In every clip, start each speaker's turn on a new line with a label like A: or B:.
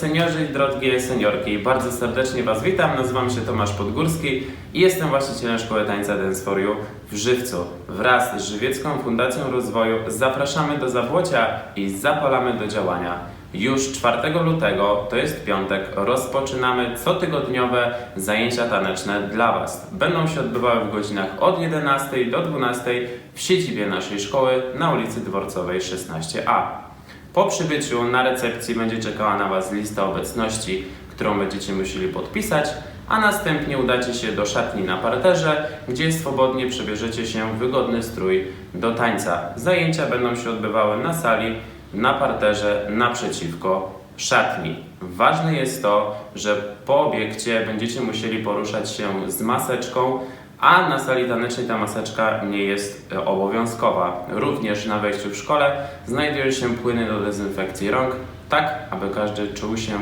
A: seniorzy i drogie seniorki, bardzo serdecznie Was witam. Nazywam się Tomasz Podgórski i jestem właścicielem Szkoły Tańca Dance for You w Żywcu. Wraz z Żywiecką Fundacją Rozwoju zapraszamy do Zabłocia i zapalamy do działania. Już 4 lutego, to jest piątek, rozpoczynamy cotygodniowe zajęcia taneczne dla Was. Będą się odbywały w godzinach od 11 do 12 w siedzibie naszej szkoły na ulicy Dworcowej 16A. Po przybyciu na recepcji będzie czekała na Was lista obecności, którą będziecie musieli podpisać, a następnie udacie się do szatni na parterze, gdzie swobodnie przebierzecie się w wygodny strój do tańca. Zajęcia będą się odbywały na sali, na parterze, naprzeciwko szatni. Ważne jest to, że po obiekcie będziecie musieli poruszać się z maseczką, a na sali tanecznej ta maseczka nie jest e, obowiązkowa. Również na wejściu w szkole znajdują się płyny do dezynfekcji rąk, tak aby każdy czuł się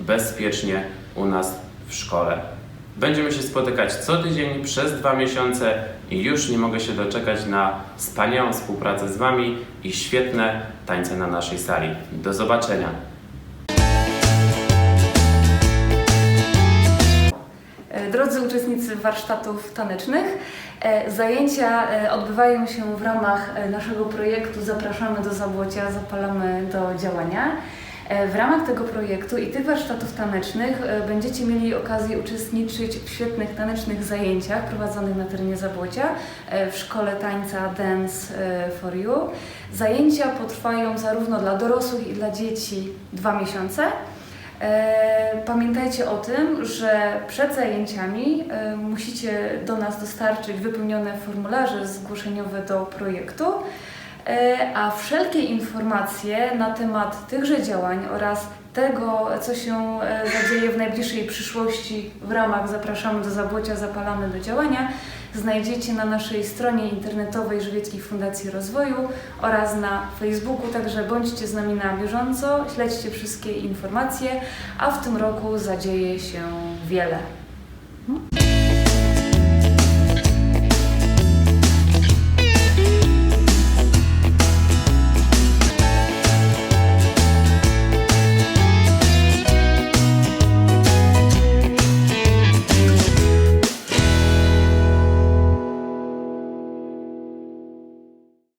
A: bezpiecznie u nas w szkole. Będziemy się spotykać co tydzień przez dwa miesiące i już nie mogę się doczekać na wspaniałą współpracę z Wami i świetne tańce na naszej sali. Do zobaczenia!
B: Drodzy uczestnicy warsztatów tanecznych, e, zajęcia e, odbywają się w ramach e, naszego projektu Zapraszamy do Zabłocia, zapalamy do działania. E, W ramach tego projektu i tych warsztatów tanecznych e, będziecie mieli okazję uczestniczyć w świetnych tanecznych zajęciach prowadzonych na terenie Zabłocia e, w szkole tańca Dance e, for You. Zajęcia potrwają zarówno dla dorosłych i dla dzieci dwa miesiące. Pamiętajcie o tym, że przed zajęciami e, musicie do nas dostarczyć wypełnione formularze zgłoszeniowe do projektu, e, a wszelkie informacje na temat tychże działań oraz tego, co się e, zadzieje w najbliższej przyszłości w ramach Zapraszamy do Zabłocia, Zapalamy do działania znajdziecie na naszej stronie internetowej Żywieckiej Fundacji Rozwoju oraz na Facebooku, także bądźcie z nami na bieżąco, śledźcie wszystkie informacje, a w tym roku zadzieje się wiele.